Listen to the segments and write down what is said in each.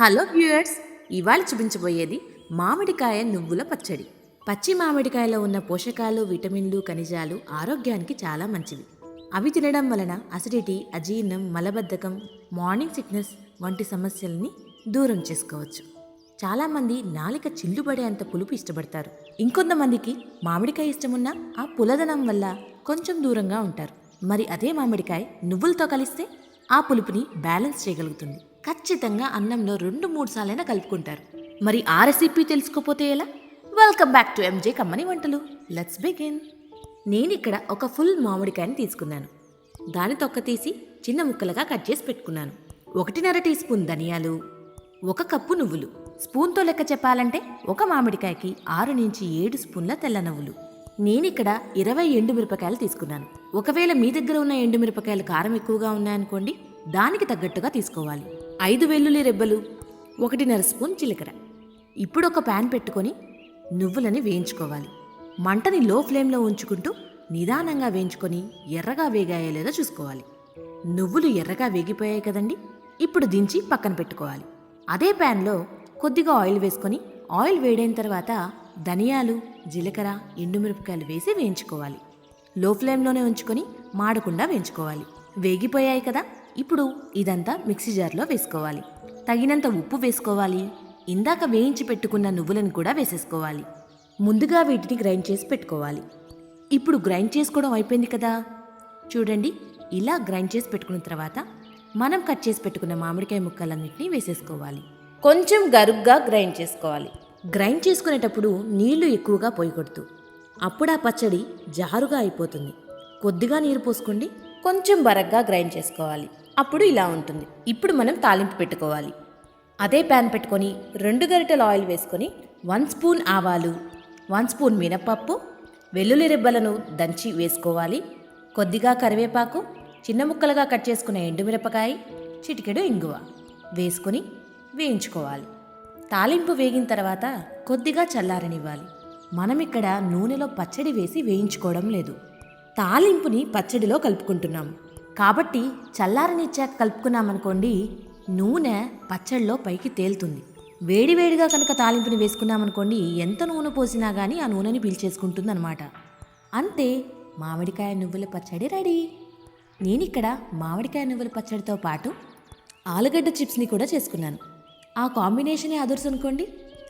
Hello viewers ఇవాళ చూపించబోయేది మామిడికాయ నువ్వుల పచ్చడి. పచ్చి మామిడికాయలో ఉన్న పోషకాలు విటమిన్లు ఖనిజాలు ఆరోగ్యానికి చాలా మంచివి. అవి తినడం వలన అసిడిటీ అజీర్ణం మలబద్ధకం మార్నింగ్ సిక్నెస్ వంటి సమస్యల్ని దూరం చేసుకోవచ్చు. చాలామంది నాలిక చిల్లుబడే అంత పులుపు ఇష్టపడతారు. ఇంకొంతమందికి మామిడికాయ ఇష్టమున్నా ఆ పులదనం వల్ల కొంచెం దూరంగా ఉంటారు. మరి అదే మామిడికాయ నువ్వులతో కలిస్తే ఆ పులుపుని బ్యాలెన్స్ చేయగలుగుతుంది. ఖచ్చితంగా అన్నంలో రెండు మూడు సార్లైనా కలుపుకుంటారు. మరి ఆ రెసిపీ తెలుసుకోపోతే ఎలా వెల్కమ్ బ్యాక్ టు ఎంజే కమ్మని వంటలు. లెట్స్ బిగిన్ నేను ఇక్కడ ఒక ఫుల్ మామిడికాయని తీసుకున్నాను. దాని తొక్క తీసి చిన్న ముక్కలుగా కట్ చేసి పెట్టుకున్నాను. ఒకటిన్నర టీ స్పూన్ ధనియాలు ఒక కప్పు నువ్వులు. స్పూన్తో లెక్క చెప్పాలంటే ఒక మామిడికాయకి ఆరు నుంచి ఏడు స్పూన్ల తెల్ల నువ్వులు. నేనిక్కడ ఇరవై ఎండుమిరపకాయలు తీసుకున్నాను. ఒకవేళ మీ దగ్గర ఉన్న ఎండుమిరపకాయలు కారం ఎక్కువగా ఉన్నాయనుకోండి దానికి తగ్గట్టుగా తీసుకోవాలి. ఐదు వెల్లుల్లి రెబ్బలు ఒకటిన్నర స్పూన్ జీలకర్ర. ఇప్పుడు ఒక ప్యాన్ పెట్టుకొని నువ్వులని వేయించుకోవాలి. మంటని లో ఫ్లేమ్లో ఉంచుకుంటూ నిదానంగా వేయించుకొని ఎర్రగా వేగాయో లేదో చూసుకోవాలి. నువ్వులు ఎర్రగా వేగిపోయాయి కదండి ఇప్పుడు దించి పక్కన పెట్టుకోవాలి. అదే ప్యాన్లో కొద్దిగా ఆయిల్ వేసుకొని ఆయిల్ వేడైన తర్వాత ధనియాలు జీలకర్ర ఎండుమిరపకాయలు వేసి వేయించుకోవాలి. లో ఫ్లేమ్లోనే ఉంచుకొని మాడకుండా వేయించుకోవాలి. వేగిపోయాయి కదా? ఇప్పుడు ఇదంతా మిక్సీ జార్లో వేసుకోవాలి. తగినంత ఉప్పు వేసుకోవాలి. ఇందాక వేయించి పెట్టుకున్న నువ్వులను కూడా వేసేసుకోవాలి. ముందుగా వీటిని గ్రైండ్ చేసి పెట్టుకోవాలి. ఇప్పుడు గ్రైండ్ చేసుకోవడం అయిపోయింది కదా. చూడండి ఇలా గ్రైండ్ చేసి పెట్టుకున్న తర్వాత మనం కట్ చేసి పెట్టుకున్న మామిడికాయ ముక్కలన్నింటినీ వేసేసుకోవాలి. కొంచెం గరుగ్గా గ్రైండ్ చేసుకోవాలి. గ్రైండ్ చేసుకునేటప్పుడు నీళ్ళు ఎక్కువగా పోయకూడదు. అప్పుడు ఆ పచ్చడి జారుగా అయిపోతుంది. కొద్దిగా నీరు పోసుకోండి. కొంచెం బరగ్గా గ్రైండ్ చేసుకోవాలి. అప్పుడు ఇలా ఉంటుంది. ఇప్పుడు మనం తాలింపు పెట్టుకోవాలి. అదే ప్యాన్ పెట్టుకొని రెండు గరిటెల ఆయిల్ వేసుకొని వన్ స్పూన్ ఆవాలు వన్ స్పూన్ మినపప్పు వెల్లుల్లి రెబ్బలను దంచి వేసుకోవాలి. కొద్దిగా కరివేపాకు చిన్న ముక్కలుగా కట్ చేసుకున్న ఎండుమిరపకాయ చిటికెడు ఇంగువ వేసుకొని వేయించుకోవాలి. తాలింపు వేగిన తర్వాత కొద్దిగా చల్లారనివ్వాలి. మనం ఇక్కడ నూనెలో పచ్చడి వేసి వేయించుకోవడం లేదు. తాలింపుని పచ్చడిలో కలుపుకుంటున్నాం. కాబట్టి చల్లారనిచ్చాక కలుపుకున్నామనుకోండి నూనె పచ్చడిలో పైకి తేలుతుంది. వేడివేడిగా కనుక తాలింపుని వేసుకున్నామనుకోండి ఎంత నూనె పోసినా కానీ ఆ నూనెని పీల్చేసుకుంటుందన్నమాట. అంతే మామిడికాయ నువ్వుల పచ్చడి రెడీ. నేను ఇక్కడ మామిడికాయ నువ్వుల పచ్చడితో పాటు ఆలుగడ్డ చిప్స్ని కూడా చేసుకున్నాను. ఆ కాంబినేషనే అదుర్స్ అనుకోండి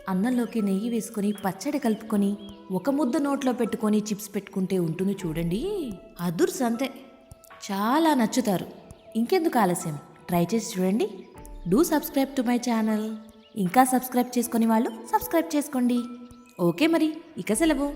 అన్నంలోకి నెయ్యి వేసుకొని పచ్చడి కలుపుకొని ఒక ముద్ద నోట్లో పెట్టుకొని చిప్స్ పెట్టుకుంటే ఉంటుంది చూడండి. అదుర్స్ అంతే. చాలా నచ్చుతారు. ఇంకెందుకు ఆలస్యం? ట్రై చేసి చూడండి. Do subscribe to my channel. ఇంకా సబ్స్క్రైబ్ చేసుకొని వాళ్ళు సబ్స్క్రైబ్ చేసుకోండి. ఓకే మరి ఇక సెలవు.